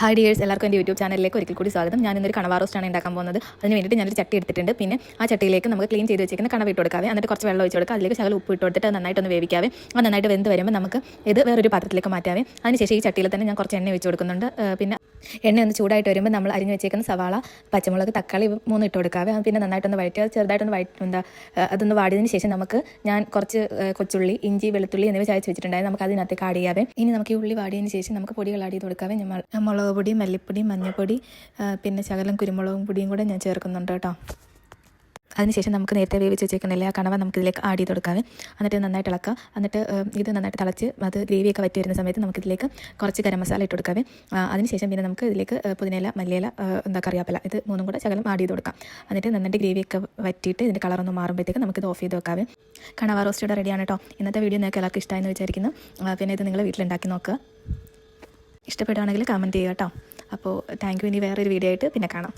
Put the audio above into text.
Hi dears എല്ലാവർക്കും എന്റെ YouTube ചാനലിലേക്ക് ഒരിക്കൽ കൂടി സ്വാഗതം. ഞാൻ ഇന്നൊരു കണവ റോസ്റ്റാണ് ഉണ്ടാക്കാൻ പോകുന്നത്. അതിന് വേണ്ടിയിട്ട് ഞാനൊരു ചട്ടി എടുത്തിട്ടുണ്ട്. പിന്നെ ആ ചട്ടിയിലേക്ക് നമുക്ക് ക്ലീൻ ചെയ്ത് വെച്ചിരിക്കുന്ന കണവ ഇട്ട് കൊടുക്കാവേ. എന്നിട്ട് കുറച്ച് വെള്ളം ഒഴിച്ച് കൊടുക്കുക. അതിലേക്ക് ശകലം ഉപ്പ് ഇട്ട് കൊടുത്തിട്ട് നന്നായിട്ടൊന്ന് വേവിക്കാവേ. അത് നന്നായിട്ട് വെന്ത് വരുമ്പോൾ നമുക്ക് ഇത് വേറൊരു പാത്രത്തിലേക്ക് മാറ്റാവേ. അതിനുശേഷം ഈ ചട്ടിയിൽ തന്നെ ഞാൻ കുറച്ച് എണ്ണ ഒഴിച്ച് കൊടുക്കുന്നുണ്ട്. പിന്നെ എണ്ണ ഒന്ന് ചൂടായിട്ട് വരുമ്പോൾ നമ്മൾ അരിഞ്ഞ് വെച്ചേക്കുന്ന സവാള പച്ചമുളക് തക്കാളി മൂന്ന് ഇട്ട് കൊടുക്കാവേ. പിന്നെ നന്നായിട്ടൊന്ന് വഴറ്റുക. ചെറുതായിട്ടൊന്ന് വഴറ്റ് എന്താ അതൊന്ന് വാടിയതിന് ശേഷം നമുക്ക് ഞാൻ കുറച്ച് കൊച്ചുള്ളി ഇഞ്ചി വെളുത്തുള്ളി എന്നിവ ചായച്ച് വെച്ചിട്ടുണ്ടായിരുന്നു. നമുക്ക് അതിനകത്തേക്ക് ആഡ് ചെയ്യാവേ. ഇനി നമുക്ക് ഈ ഉള്ളി വാടിയതിന് ശേഷം നമുക്ക് പൊടികൾ ആഡ് ചെയ്ത് കൊടുക്കാവേ. മുളക് പൊടി മല്ലിപ്പൊടി മഞ്ഞൾപ്പൊടി പിന്നെ ശകലം കുരുമുളകും പൊടിയും കൂടെ ഞാൻ ചേർക്കുന്നുണ്ട് കേട്ടോ. അതിനുശേഷം നമുക്ക് നേരത്തെ വേവിച്ച് വെച്ചേക്കുന്നില്ല ആ കണവ നമുക്ക് ഇതിലേക്ക് ആഡ് ചെയ്ത് കൊടുക്കാവേ. എന്നിട്ട് നന്നായിട്ട് ഇളക്കുക എന്നിട്ട് ഇത് നന്നായിട്ട് തിളച്ച് അത് ഗ്രേവിയൊക്കെ വറ്റി വരുന്ന സമയത്ത് നമുക്കിതിലേക്ക് കുറച്ച് ഗരം മസാല ഇട്ട് കൊടുക്കാവേ. അതിനുശേഷം പിന്നെ നമുക്ക് ഇതിലേക്ക് പുതിനയില മല്ലിയില എന്താ കറിയാപ്പില ഇത് മൂന്നും കൂടെ ശകലം ആഡ് ചെയ്ത് കൊടുക്കാം. എന്നിട്ട് നന്നായിട്ട് ഗ്രേവിയൊക്കെ വറ്റിയിട്ട് ഇതിന്റെ കളറൊന്ന് മാറുമ്പോഴത്തേക്ക് നമുക്കിത് ഓഫ് ചെയ്ത് വെക്കാവേ. കണവ റോസ്റ്റഡ് റെഡിയാണ് കേട്ടോ ഇന്നത്തെ വീഡിയോ നിങ്ങൾക്ക് എല്ലാവർക്കും ഇഷ്ടമായെന്ന് വിചാരിക്കുന്നു. പിന്നെ ഇത് നിങ്ങൾ വീട്ടിലുണ്ടാക്കി നോക്കുക ഇഷ്ടപ്പെടുകയാണെങ്കിൽ കമന്റ് ചെയ്യുക കേട്ടോ അപ്പോൾ താങ്ക് യു ഇനി വേറൊരു വീഡിയോ ആയിട്ട് പിന്നെ കാണാം.